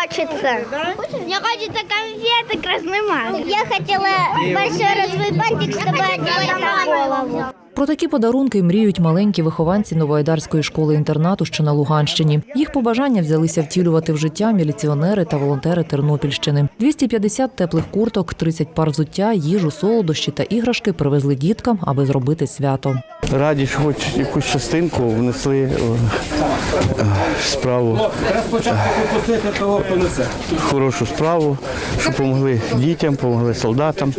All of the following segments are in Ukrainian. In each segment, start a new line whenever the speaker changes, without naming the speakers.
А мне Барби хочется. Мне хочется конфеты красный маг. Я хотела большой розовый бантик, чтобы одеть на голову.
Про такі подарунки мріють маленькі вихованці Новоайдарської школи-інтернату, що на Луганщині. Їх побажання взялися втілювати в життя міліціонери та волонтери Тернопільщини. 250 теплих курток, 30 пар взуття, їжу, солодощі та іграшки привезли діткам, аби зробити свято.
Раді, що хоч якусь частинку внесли е, е, справу, хорошу справу, щоб допомогли дітям, допомогли солдатам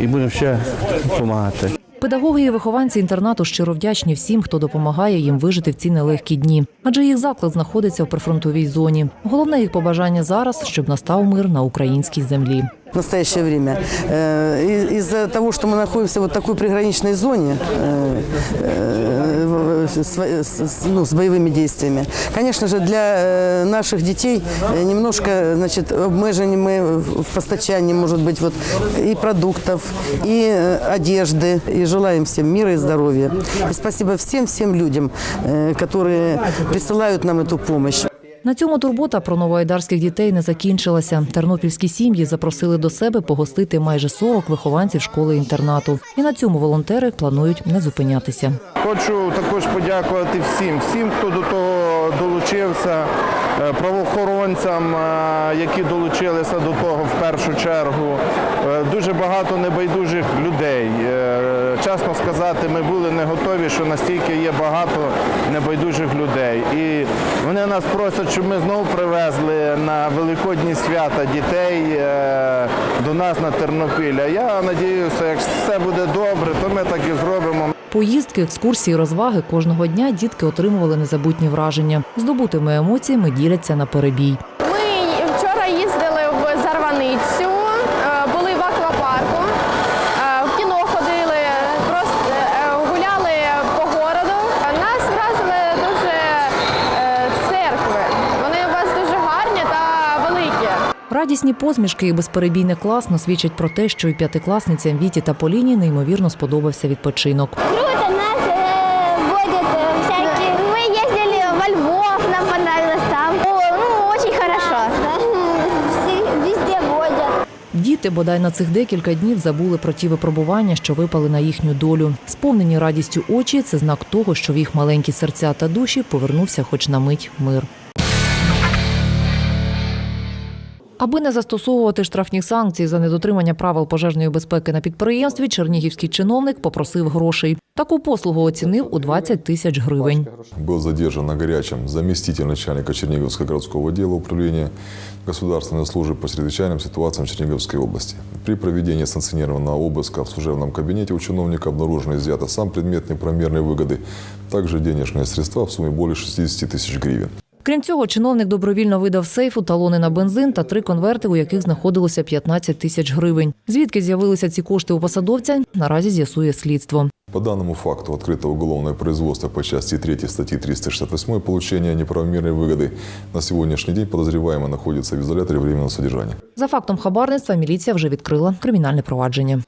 і будемо ще допомагати.
Педагоги і вихованці інтернату щиро вдячні всім, хто допомагає їм вижити в ці нелегкі дні. Адже їх заклад знаходиться в прифронтовій зоні. Головне їх побажання зараз, щоб настав мир на українській землі
в настоящее время. Э, и- Из-за того, что мы находимся вот в такой приграничной зоне э, э, с, с- с- ну, с боевыми действиями, конечно же, для э, наших детей э, немножко значит, обмежені ми в постачании, может быть, вот, и продуктов, и э, одежды. И желаем всем мира и здоровья. И спасибо всем-всем людям, э, которые присылают нам эту помощь.
На цьому турбота про новоайдарських дітей не закінчилася. Тернопільські сім'ї запросили до себе погостити майже 40 вихованців школи-інтернату. І на цьому волонтери планують не зупинятися.
Хочу також подякувати всім, всім, хто до того долучився, правоохоронцям, е, які долучилися до того в першу чергу. Е, Дуже багато небайдужих людей. Е, Чесно сказати, ми були не готові, що настільки є багато небайдужих людей. І вони нас просять, щоб ми знову привезли на великодні свята дітей е, до нас на Тернопілля. Я сподіваюся, якщо все буде добре, то ми так і зробимо.
Поїздки, екскурсії, розваги кожного дня дітки отримували незабутні враження. Здобутими емоціями діляться на перебій.
Ми вчора їздили в Зарваницю, е, були в аквапарку, е, в кіно ходили, просто е, гуляли по городу. Нас вразили дуже е, церкви. Вони у вас дуже гарні та великі.
Радісні посмішки і безперебійне класно свідчать про те, що і п'ятикласницям Віті та Поліні неймовірно сподобався відпочинок.
Круто, нас э, водят э, всякие... Мы ездили во Львов, нам понравилось там. О, ну, очень хорошо. Везде водят.
Діти бодай на цих декілька днів забули про ті випробування, що випали на їхню долю. Сповнені радістю очі це знак того, що в їх маленькі серця та душі повернувся хоч на мить мир. Аби не застосовувати штрафні санкції за недотримання правил пожежної безпеки на підприємстві, чернігівський чиновник попросив грошей. Таку послугу оцінив у 20 тисяч гривень.
Был задержан на горячем заместитель начальника Черниговского городского отдела управления государственной службы по чрезвычайным ситуациям Черниговской области. При проведении санкционированного обыска в служебном кабинете у чиновника обнаружено изъято сам предмет неправомерной выгоды, также денежные средства в сумме более 60 тысяч гривен.
Крім цього, чиновник добровільно видав з сейфу талони на бензин та три конверти, у яких знаходилося 15 тисяч гривень. Звідки з'явилися ці кошти у посадовця, наразі з'ясує слідство.
По данному факту открыто уголовное производство по части 3 статьи 368 «Получение неправомерной выгоды». На сегодняшний день подозреваемый находится в изоляторе временного содержания.
За фактом хабарництва міліція вже відкрила кримінальне провадження.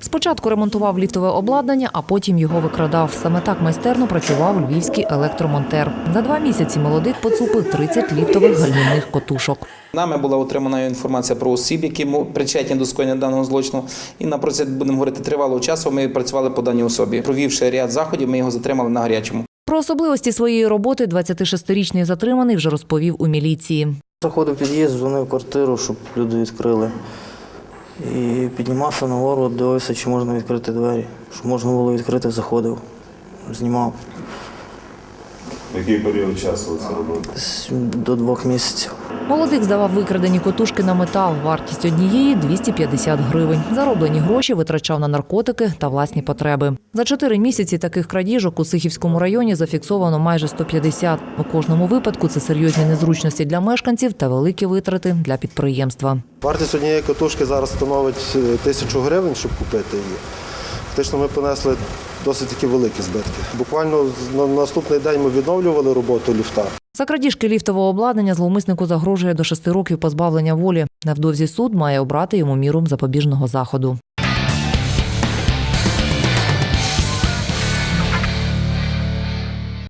Спочатку ремонтував ліфтове обладнання, а потім його викрадав. Саме так майстерно працював львівський електромонтер. За два місяці молодик поцупив 30 ліфтових гальмівних котушок.
Нами була отримана інформація про осіб, які причетні до скоєння даного злочину. І на протязі, будемо говорити, тривалого часу ми працювали по даній особі. Провівши ряд заходів, ми його затримали на гарячому.
Про особливості своєї роботи 26-річний затриманий вже розповів у міліції.
Заходив під'їзд, дзвонив квартиру, щоб люди відкрили. І піднімався нагору, дивився, чи можна відкрити двері. Що можна було відкрити, заходив, знімав
Який період часу ви це робили?
Десь до двох місяців.
Молодик здавав викрадені котушки на метал. Вартість однієї 250 гривень. Зароблені гроші витрачав на наркотики та власні потреби. За чотири місяці таких крадіжок у Сихівському районі зафіксовано майже 150. У кожному випадку це серйозні незручності для мешканців та великі витрати для підприємства.
Вартість однієї катушки зараз становить е, тисячу гривень, щоб купити її. Фактично ми понесли досить такі великі збитки. Буквально на наступний день ми відновлювали роботу ліфта.
За крадіжки ліфтового обладнання зловмиснику загрожує до шести років позбавлення волі. Невдовзі суд має обрати йому міру запобіжного заходу.